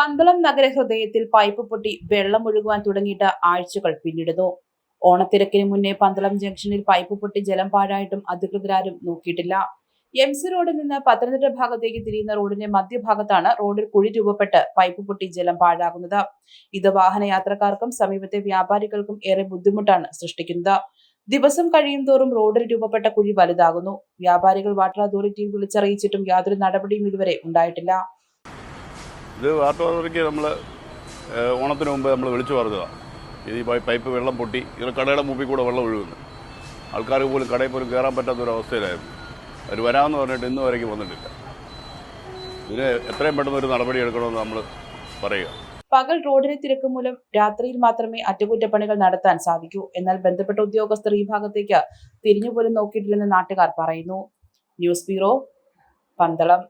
Pandalam നഗരഹൃദയത്തിൽ pipe പൊട്ടി വെള്ളം ഒഴുകുവാൻ തുടങ്ങിയിട്ട് ആഴ്ചകൾ പിന്നിടുന്നു. ഓണത്തിരക്കിന് മുന്നേ പന്തളം ജംഗ്ഷനിൽ പൈപ്പ് പൊട്ടി ജലം പാഴായിട്ടും അധികൃതരാരും നോക്കിയിട്ടില്ല. എം സി റോഡിൽ നിന്ന് പത്തനംതിട്ട ഭാഗത്തേക്ക് തിരിയുന്ന റോഡിന്റെ മധ്യഭാഗത്താണ് റോഡിൽ കുഴി രൂപപ്പെട്ട് പൈപ്പ് പൊട്ടി ജലം പാഴാകുന്നത്. ഇത് വാഹനയാത്രക്കാർക്കും സമീപത്തെ വ്യാപാരികൾക്കും ഏറെ ബുദ്ധിമുട്ടാണ് സൃഷ്ടിക്കുന്നത്. ദിവസം കഴിയും തോറും റോഡിൽ രൂപപ്പെട്ട കുഴി വലുതാകുന്നു. വ്യാപാരികൾ വാട്ടർ അതോറിറ്റിയിൽ വിളിച്ചറിയിച്ചിട്ടും യാതൊരു നടപടിയും ഇതുവരെ ഉണ്ടായിട്ടില്ല. ഇത് വാട്ടർ അതോറിറ്റിക്ക് നമ്മൾ ഓണത്തിന് മുമ്പ് നമ്മൾ വിളിച്ചു പറഞ്ഞതാണ് ഇത് ഈ പൈപ്പ് വെള്ളം പൊട്ടി ഇങ്ങനെ കടയുടെ മുമ്പിൽ കൂടെ വെള്ളം ഒഴുകുന്നു. ആൾക്കാർക്ക് പോലും കടയിൽ പോലും കയറാൻ പറ്റാത്ത ഒരു അവസ്ഥയിലായിരുന്നു. അവർ വരാമെന്ന് പറഞ്ഞിട്ട് ഇന്ന് വരയ്ക്ക് വന്നിട്ടില്ല. ഇതിന് എത്രയും പെട്ടെന്ന് ഒരു നടപടി എടുക്കണമെന്ന് നമ്മൾ പറയുക. പകൽ റോഡിലെ തിരക്ക് മൂലം രാത്രിയിൽ മാത്രമേ അറ്റകുറ്റപ്പണികൾ നടത്താൻ സാധിക്കൂ. എന്നാൽ ബന്ധപ്പെട്ട ഉദ്യോഗസ്ഥർ ഈ ഭാഗത്തേക്ക് തിരിഞ്ഞുപോലും നോക്കിയിട്ടില്ലെന്ന് നാട്ടുകാർ പറയുന്നു. News bureau Pandalam.